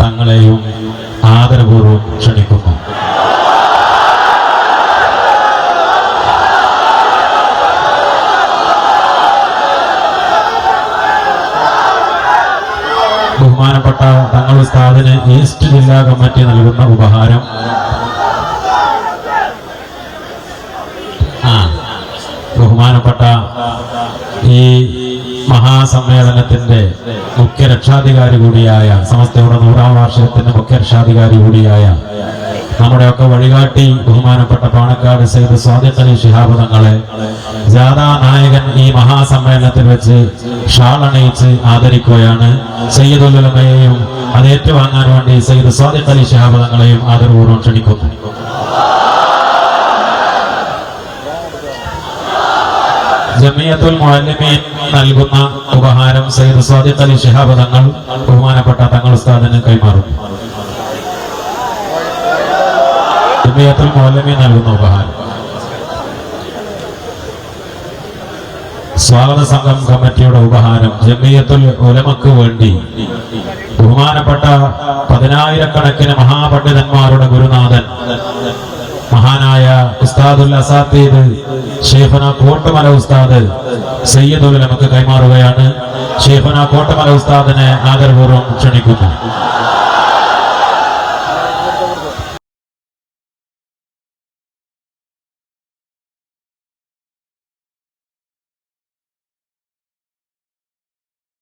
തങ്ങളെയും ആദരപൂർവം ക്ഷണിക്കുന്നു. ബഹുമാനപ്പെട്ട തങ്ങൾ ഉസ്താദിന് ഈസ്റ്റ് ജില്ലാ കമ്മിറ്റി നൽകുന്ന ഉപഹാരം. ആ ബഹുമാനപ്പെട്ട ഈ മഹാസമ്മേളനത്തിന്റെ മുഖ്യ രക്ഷാധികാരി കൂടിയായ സമസ്തയുടെ നൂറാം വാർഷികത്തിന്റെ മുഖ്യ രക്ഷാധികാരി കൂടിയായ നമ്മുടെയൊക്കെ വഴികാട്ടി ബഹുമാനപ്പെട്ട പാണക്കാട് സെയ്ദ് സ്വാദിഖ് അലി ശിഹാബ് തങ്ങളെ ജാഥാ നായകൻ ഈ മഹാസമ്മേളനത്തിൽ വെച്ച് ഷാളണയിച്ച് ആദരിക്കുകയാണ്. സയ്യിദുലമയെയും അത് ഏറ്റുവാങ്ങാൻ വേണ്ടി സയ്യിദ് സ്വാദിഖ് അലി ശിഹാബ് തങ്ങളെയും ആദരപൂർവം ക്ഷണിക്കുന്നു. ജമിയത്തുൽ മുഅല്ലിമീൻ നൽകുന്ന ഉപഹാരം സയ്യിദ് സാദിഖ് അലി ശിഹാബ് തങ്ങൾ ബഹുമാനപ്പെട്ട തങ്ങൾ ഉസ്താദിന് കൈമാറും. ജമിയത്തുൽ മുഅല്ലിമീൻ നൽകുന്ന ഉപഹാരം. സ്വാഗത സംഘം കമ്മിറ്റിയുടെ ഉപഹാരം ജമിയത്തുൽ ഉലമക്ക് വേണ്ടി. ബഹുമാനപ്പെട്ട പതിനായിരക്കണക്കിന് മഹാപണ്ഡിതന്മാരുടെ ഗുരുനാഥൻ ഉസ്താദുൽ അസാത്തീബ് ഷേഖന കോട്ടമല ഉസ്താദ് സയ്യിദുൽ നമുക്ക് കൈമാറുകയാണ്. ഷേഖന കോട്ടമല ഉസ്താദിനെ ആദരപൂർവം ക്ഷണിക്കുന്നു.